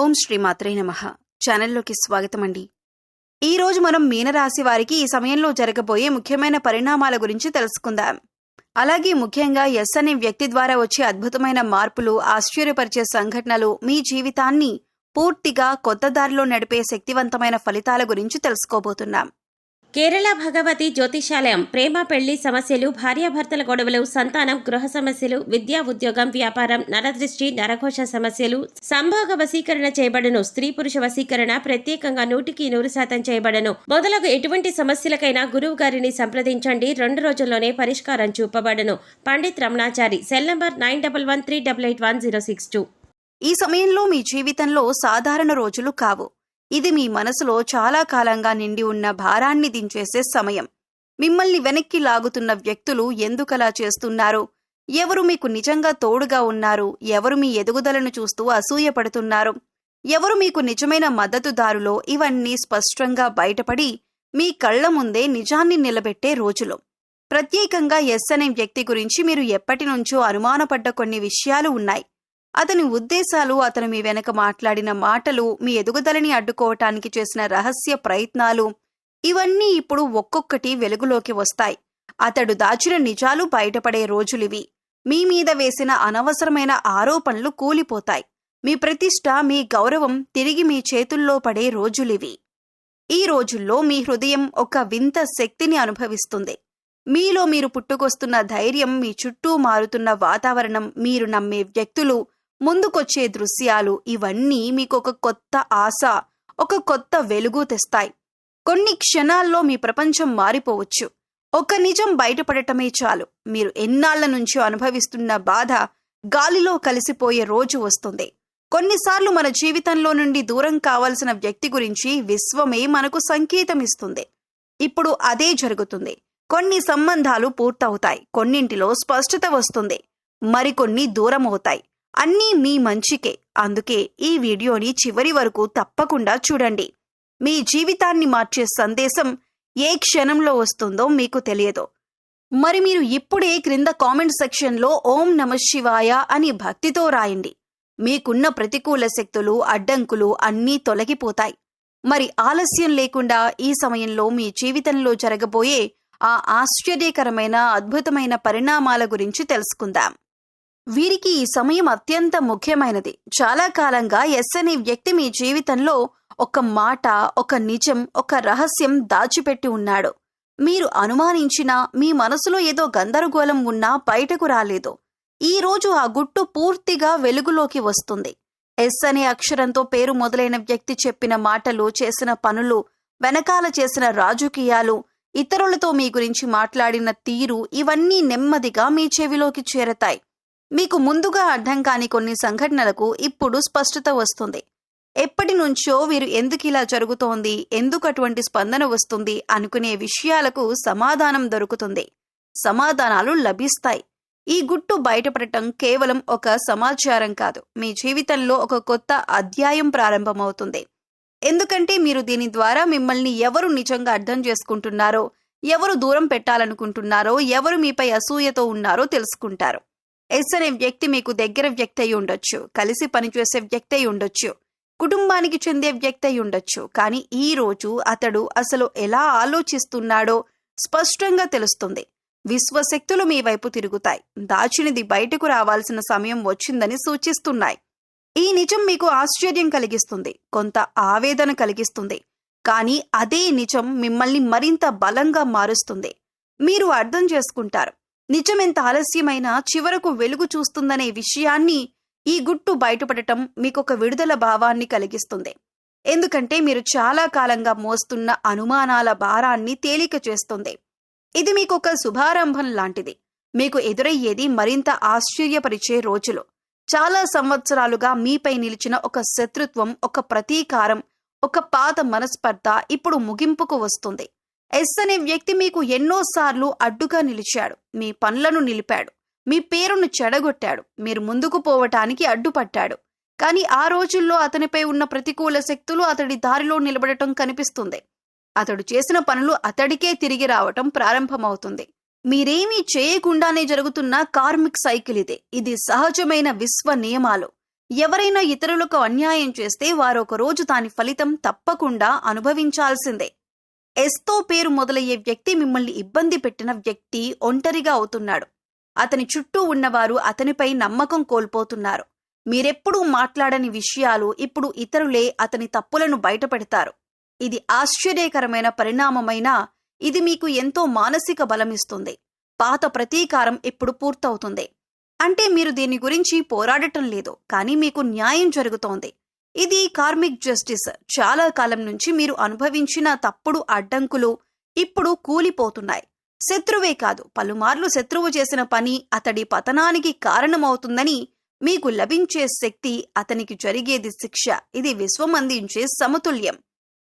ఓం శ్రీ మాత్రే నమ. ఛానల్లోకి స్వాగతం అండి ఈరోజు మనం మీనరాశి వారికి ఈ సమయంలో జరగబోయే ముఖ్యమైన పరిణామాల గురించి తెలుసుకుందాం. అలాగే ముఖ్యంగా ఎస్ అనే వ్యక్తి ద్వారా వచ్చే అద్భుతమైన మార్పులు ఆశ్చర్యపరిచే సంఘటనలు మీ జీవితాన్ని పూర్తిగా కొత్త దారిలో నడిపే శక్తివంతమైన ఫలితాల గురించి తెలుసుకోబోతున్నాం. కేరళ భగవతి జ్యోతిషాలయం ప్రేమ పెళ్ళి సమస్యలు భార్యాభర్తల గొడవలు సంతానం గృహ సమస్యలు విద్యా ఉద్యోగం వ్యాపారం నరదృష్టి నరఘోష సమస్యలు సంభోగ వశీకరణ చేయబడను. స్త్రీ పురుష వశీకరణ ప్రత్యేకంగా నూటికి నూరు శాతం చేయబడను. మొదలగు ఎటువంటి సమస్యలకైనా గురువు గారిని సంప్రదించండి. రెండు రోజుల్లోనే పరిష్కారం చూపబడను. Pandit Ramanachari cell number nine double one three double eight one zero six two. ఈ సమయంలో మీ జీవితంలో సాధారణ రోజులు కావు. ఇది మీ మనసులో చాలా కాలంగా నిండి ఉన్న భారాన్ని దించేసే సమయం. మిమ్మల్ని వెనక్కి లాగుతున్న వ్యక్తులు ఎందుకలా చేస్తున్నారు? ఎవరు మీకు నిజంగా తోడుగా ఉన్నారు? ఎవరు మీ ఎదుగుదలను చూస్తూ అసూయపడుతున్నారు? ఎవరు మీకు నిజమైన మద్దతుదారులో? ఇవన్నీ స్పష్టంగా బయటపడి మీ కళ్ళ ముందే నిజాన్ని నిలబెట్టే రోజులు. ప్రత్యేకంగా ఎస్ అనే వ్యక్తి గురించి మీరు ఎప్పటి నుంచో అనుమానపడ్డ కొన్ని విషయాలు ఉన్నాయి. అతని ఉద్దేశాలు అతను మీ వెనక మాట్లాడిన మాటలు మీ ఎదుగుదలని అడ్డుకోవటానికి చేసిన రహస్య ప్రయత్నాలు ఇవన్నీ ఇప్పుడు ఒక్కొక్కటి వెలుగులోకి వస్తాయి. అతడు దాచిన నిజాలు బయటపడే రోజులివి. మీ మీద వేసిన అనవసరమైన ఆరోపణలు కూలిపోతాయి. మీ ప్రతిష్ట మీ గౌరవం తిరిగి మీ చేతుల్లో పడే రోజులివి. ఈ రోజుల్లో మీ హృదయం ఒక వింత శక్తిని అనుభవిస్తుంది. మీలో మీరు పుట్టుకొస్తున్న ధైర్యం మీ చుట్టూ మారుతున్న వాతావరణం మీరు నమ్మే వ్యక్తులు ముందుకొచ్చే దృశ్యాలు ఇవన్నీ మీకు ఒక కొత్త ఆశ ఒక కొత్త వెలుగు తెస్తాయి. కొన్ని క్షణాల్లో మీ ప్రపంచం మారిపోవచ్చు. ఒక నిజం బయటపడటమే చాలు. మీరు ఎన్నాళ్ళ నుంచో అనుభవిస్తున్న బాధ గాలిలో కలిసిపోయే రోజు వస్తుంది. కొన్నిసార్లు మన జీవితంలో నుండి దూరం కావాల్సిన వ్యక్తి గురించి విశ్వమే మనకు సంకేతం ఇస్తుంది ఇప్పుడు అదే జరుగుతుంది. కొన్ని సంబంధాలు పూర్తవుతాయి. కొన్నింటిలో స్పష్టత వస్తుంది. మరికొన్ని దూరం అవుతాయి అన్నీ మీ మంచికే. అందుకే ఈ వీడియోని చివరి వరకు తప్పకుండా చూడండి. మీ జీవితాన్ని మార్చే సందేశం ఏ క్షణంలో వస్తుందో మీకు తెలియదు. మరి మీరు ఇప్పుడే క్రింద కామెంట్ సెక్షన్లో ఓం నమ శివాయ అని భక్తితో రాయండి. మీకున్న ప్రతికూల శక్తులు అడ్డంకులు అన్నీ తొలగిపోతాయి. మరి ఆలస్యం లేకుండా ఈ సమయంలో మీ జీవితంలో జరగబోయే ఆ ఆశ్చర్యకరమైన అద్భుతమైన పరిణామాల గురించి తెలుసుకుందాం. వీరికి ఈ సమయం అత్యంత ముఖ్యమైనది. చాలా కాలంగా ఎస్ అనే వ్యక్తి మీ జీవితంలో ఒక మాట ఒక నిజం ఒక రహస్యం దాచిపెట్టి ఉన్నాడు. మీరు అనుమానించినా మీ మనసులో ఏదో గందరగోళం ఉన్నా బయటకు రాలేదు. ఈ రోజు ఆ గుట్టు పూర్తిగా వెలుగులోకి వస్తుంది. ఎస్ అనే అక్షరంతో పేరు మొదలైన వ్యక్తి చెప్పిన మాటలు చేసిన పనులు వెనకాల చేసిన రాజకీయాలు ఇతరులతో మీ గురించి మాట్లాడిన తీరు ఇవన్నీ నెమ్మదిగా మీ చెవిలోకి చేరతాయి. మీకు ముందుగా అర్థం కాని కొన్ని సంఘటనలకు ఇప్పుడు స్పష్టత వస్తుంది. ఎప్పటి నుంచో వీరు ఎందుకు ఇలా జరుగుతోంది ఎందుకు అటువంటి స్పందన వస్తుంది అనుకునే విషయాలకు సమాధానం దొరుకుతుంది. సమాధానాలు లభిస్తాయి. ఈ గుట్టు బయటపడటం కేవలం ఒక సమాచారం కాదు. మీ జీవితంలో ఒక కొత్త అధ్యాయం ప్రారంభమవుతుంది. ఎందుకంటే మీరు దీని ద్వారా మిమ్మల్ని ఎవరు నిజంగా అర్థం చేసుకుంటున్నారో ఎవరు దూరం పెట్టాలనుకుంటున్నారో ఎవరు మీపై అసూయతో ఉన్నారో తెలుసుకుంటారు. ఎస్ అనే వ్యక్తి మీకు దగ్గర వ్యక్తి అయి ఉండొచ్చు కలిసి పనిచేసే వ్యక్తి అయి ఉండొచ్చు కుటుంబానికి చెందే వ్యక్తి అయి ఉండొచ్చు. కానీ ఈ రోజు అతడు అసలు ఎలా ఆలోచిస్తున్నాడో స్పష్టంగా తెలుస్తుంది. విశ్వశక్తులు మీ వైపు తిరుగుతాయి. దాచినది బయటకు రావాల్సిన సమయం వచ్చిందని సూచిస్తున్నాయి. ఈ నిజం మీకు ఆశ్చర్యం కలిగిస్తుంది కొంత ఆవేదన కలిగిస్తుంది. కానీ అదే నిజం మిమ్మల్ని మరింత బలంగా మారుస్తుంది. మీరు అర్థం చేసుకుంటారు. నిజం ఎంత ఆలస్యమైనా చివరకు వెలుగు చూస్తుందనే విషయాన్ని ఈ గుట్టు బయటపడటం మీకొక విడుదల భావాన్ని కలిగిస్తుంది. ఎందుకంటే మీరు చాలా కాలంగా మోస్తున్న అనుమానాల భారాన్ని తేలిక చేస్తుంది. ఇది మీకొక శుభారంభం లాంటిది. మీకు ఎదురయ్యేది మరింత ఆశ్చర్యపరిచే రోజులు. చాలా సంవత్సరాలుగా మీపై నిలిచిన ఒక శత్రుత్వం ఒక ప్రతీకారం ఒక పాత మనస్పర్ధ ఇప్పుడు ముగింపుకు వస్తుంది. ఎస్ అనే వ్యక్తి మీకు ఎన్నోసార్లు అడ్డుగా నిలిచాడు. మీ పనులను నిలిపాడు. మీ పేరును చెడగొట్టాడు. మీరు ముందుకు పోవటానికి అడ్డుపట్టాడు కానీ ఆ రోజుల్లో అతనిపై ఉన్న ప్రతికూల శక్తులు అతడి దారిలో నిలబడటం కనిపిస్తుంది. అతడు చేసిన పనులు అతడికే తిరిగి రావటం ప్రారంభమవుతుంది. మీరేమీ చేయకుండానే జరుగుతున్న కార్మిక్ సైకిల్ ఇది. ఇది సహజమైన విశ్వ నియమాలు. ఎవరైనా ఇతరులకు అన్యాయం చేస్తే వారొక రోజు దాని ఫలితం తప్పకుండా అనుభవించాల్సిందే. ఎస్తో పేరు మొదలయ్యే వ్యక్తి మిమ్మల్ని ఇబ్బంది పెట్టిన వ్యక్తి ఒంటరిగా అవుతున్నాడు. అతని చుట్టూ ఉన్నవారు అతనిపై నమ్మకం కోల్పోతున్నారు. మీరెప్పుడూ మాట్లాడని విషయాలు ఇప్పుడు ఇతరులే అతని తప్పులను బయటపెడతారు. ఇది ఆశ్చర్యకరమైన పరిణామమైనా ఇది మీకు ఎంతో మానసిక బలమిస్తుంది. పాత ప్రతీకారం ఇప్పుడు పూర్తవుతుంది. అంటే మీరు దీని గురించి పోరాడటం లేదు కానీ మీకు న్యాయం జరుగుతోంది. ఇది కార్మిక్ జస్టిస్. చాలా కాలం నుంచి మీరు అనుభవించిన తప్పుడు అడ్డంకులు ఇప్పుడు కూలిపోతున్నాయి. శత్రువే కాదు పలుమార్లు శత్రువు చేసిన పని అతడి పతనానికి కారణమవుతుందని మీకు లభించే శక్తి అతనికి జరిగేది శిక్ష. ఇది విశ్వం అందించే సమతుల్యం.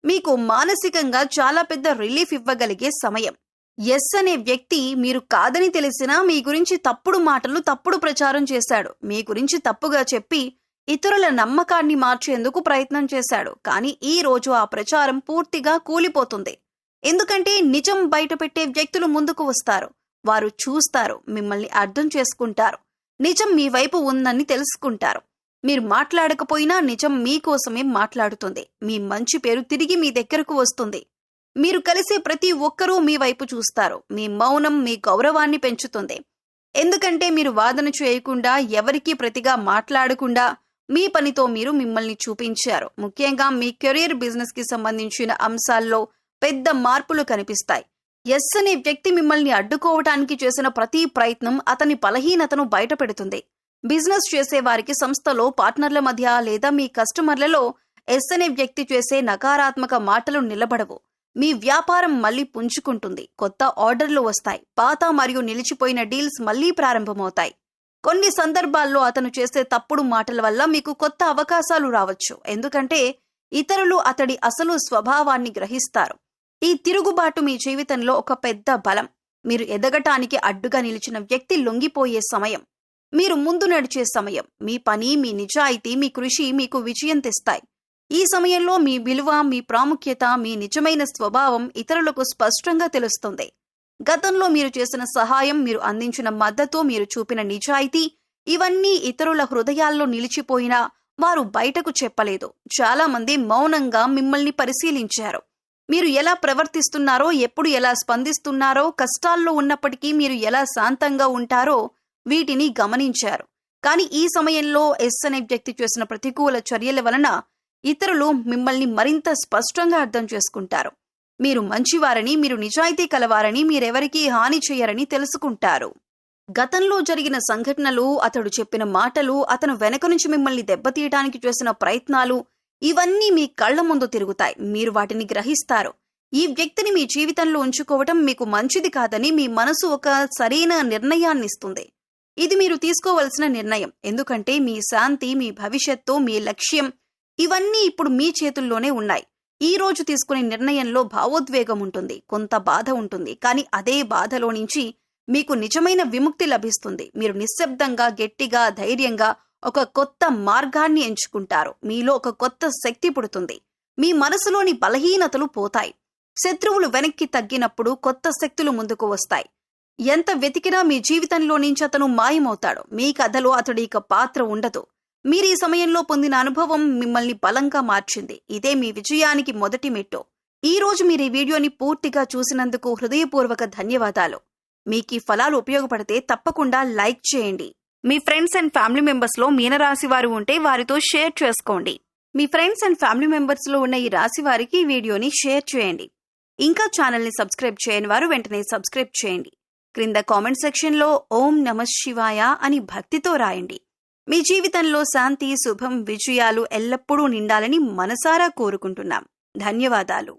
మీకు మానసికంగా చాలా పెద్ద రిలీఫ్ ఇవ్వగలిగే సమయం. ఎస్ అనే వ్యక్తి మీరు కాదని తెలిసినా మీ గురించి తప్పుడు మాటలు తప్పుడు ప్రచారం చేశాడు. మీ గురించి తప్పుగా చెప్పి ఇతరుల నమ్మకాన్ని మార్చేందుకు ప్రయత్నం చేశాడు. కానీ ఈ రోజు ఆ ప్రచారం పూర్తిగా కూలిపోతుంది. ఎందుకంటే నిజం బయటపెట్టే వ్యక్తులు ముందుకు వస్తారు. వారు చూస్తారు మిమ్మల్ని అర్థం చేసుకుంటారు. నిజం మీ వైపు ఉందని తెలుసుకుంటారు. మీరు మాట్లాడకపోయినా నిజం మీకోసమే మాట్లాడుతుంది. మీ మంచి పేరు తిరిగి మీ దగ్గరకు వస్తుంది. మీరు కలిసే ప్రతి ఒక్కరూ మీ వైపు చూస్తారు. మీ మౌనం మీ గౌరవాన్ని పెంచుతుంది. ఎందుకంటే మీరు వాదన చేయకుండా ఎవరికీ ప్రతిగా మాట్లాడకుండా మీ పనితో మీరు మిమ్మల్ని చూపించారు. ముఖ్యంగా మీ కెరీర్ బిజినెస్కి సంబంధించిన అంశాల్లో పెద్ద మార్పులు కనిపిస్తాయి. ఎస్ అనే వ్యక్తి మిమ్మల్ని అడ్డుకోవటానికి చేసిన ప్రతి ప్రయత్నం అతని బలహీనతను బయటపెడుతుంది. బిజినెస్ చేసే వారికి సంస్థలో పార్ట్నర్ల మధ్య లేదా మీ కస్టమర్లలో ఎస్ అనే వ్యక్తి చేసే నకారాత్మక మాటలు నిలబడవు. మీ వ్యాపారం మళ్ళీ పుంజుకుంటుంది. కొత్త ఆర్డర్లు వస్తాయి. పాత మరియు నిలిచిపోయిన డీల్స్ మళ్ళీ ప్రారంభమవుతాయి. కొన్ని సందర్భాల్లో అతను చేసే తప్పుడు మాటల వల్ల మీకు కొత్త అవకాశాలు రావచ్చు. ఎందుకంటే ఇతరులు అతడి అసలు స్వభావాన్ని గ్రహిస్తారు. ఈ తిరుగుబాటు మీ జీవితంలో ఒక పెద్ద బలం. మీరు ఎదగటానికి అడ్డుగా నిలిచిన వ్యక్తి లొంగిపోయే సమయం. మీరు ముందు నడిచే సమయం. మీ పని మీ నిజాయితీ మీ కృషి మీకు విజయం తెస్తాయి. ఈ సమయంలో మీ విలువ మీ ప్రాముఖ్యత మీ నిజమైన స్వభావం ఇతరులకు స్పష్టంగా తెలుస్తుంది. గతంలో మీరు చేసిన సహాయం మీరు అందించిన మద్దతు మీరు చూపిన నిజాయితీ ఇవన్నీ ఇతరుల హృదయాల్లో నిలిచిపోయినా వారు బయటకు చెప్పలేదు. చాలా మంది మౌనంగా మిమ్మల్ని పరిశీలించారు. మీరు ఎలా ప్రవర్తిస్తున్నారో ఎప్పుడు ఎలా స్పందిస్తున్నారో కష్టాల్లో ఉన్నప్పటికీ మీరు ఎలా శాంతంగా ఉంటారో వీటిని గమనించారు. కానీ ఈ సమయంలో ఎస్ అనే వ్యక్తి చేసిన ప్రతికూల చర్యల వలన ఇతరులు మిమ్మల్ని మరింత స్పష్టంగా అర్థం చేసుకుంటారు. మీరు మంచివారని మీరు నిజాయితీ కలవారని మీరెవరికీ హాని చేయరని తెలుసుకుంటారు. గతంలో జరిగిన సంఘటనలు అతడు చెప్పిన మాటలు అతను వెనక నుంచి మిమ్మల్ని దెబ్బతీయటానికి చేసిన ప్రయత్నాలు ఇవన్నీ మీ కళ్ళ ముందు తిరుగుతాయి. మీరు వాటిని గ్రహిస్తారు. ఈ వ్యక్తిని మీ జీవితంలో ఉంచుకోవటం మీకు మంచిది కాదని మీ మనసు ఒక సరైన నిర్ణయాన్ని ఇస్తుంది ఇది మీరు తీసుకోవలసిన నిర్ణయం. ఎందుకంటే మీ శాంతి మీ భవిష్యత్తు మీ లక్ష్యం ఇవన్నీ ఇప్పుడు మీ చేతుల్లోనే ఉన్నాయి. ఈ రోజు తీసుకునే నిర్ణయంలో భావోద్వేగం ఉంటుంది కొంత బాధ ఉంటుంది. కానీ అదే బాధలో నుంచి మీకు నిజమైన విముక్తి లభిస్తుంది. మీరు నిశ్శబ్దంగా గట్టిగా ధైర్యంగా ఒక కొత్త మార్గాన్ని ఎంచుకుంటారు. మీలో ఒక కొత్త శక్తి పుడుతుంది. మీ మనసులోని బలహీనతలు పోతాయి. శత్రువులు వెనక్కి తగ్గినప్పుడు కొత్త శక్తులు ముందుకు వస్తాయి. ఎంత వెతికినా మీ జీవితంలో నుంచి అతను మాయమవుతాడు. మీ కథలో అతడి ఇక పాత్ర ఉండదు. మీరు ఈ సమయంలో పొందిన అనుభవం మిమ్మల్ని బలంగా మార్చింది. ఇదే మీ విజయానికి మొదటి మెట్టు. ఈ రోజు మీరు ఈ వీడియోని పూర్తిగా చూసినందుకు హృదయపూర్వక ధన్యవాదాలు. మీకు ఈ ఫలాలు ఉపయోగపడితే తప్పకుండా లైక్ చేయండి. మీ ఫ్రెండ్స్ అండ్ ఫ్యామిలీ మెంబర్స్లో మీనరాశి వారు ఉంటే వారితో షేర్ చేసుకోండి. మీ ఫ్రెండ్స్ అండ్ ఫ్యామిలీ మెంబర్స్లో ఉన్న ఈ రాశి వారికి ఈ వీడియోని షేర్ చేయండి. ఇంకా ఛానల్ని సబ్స్క్రైబ్ చేయని వారు వెంటనే సబ్స్క్రైబ్ చేయండి. క్రింద కామెంట్ సెక్షన్లో ఓం నమ శివాయ అని భక్తితో రాయండి. మీ జీవితంలో శాంతి శుభం విజయాలు ఎల్లప్పుడూ నిండాలని మనసారా కోరుకుంటున్నాం. ధన్యవాదాలు.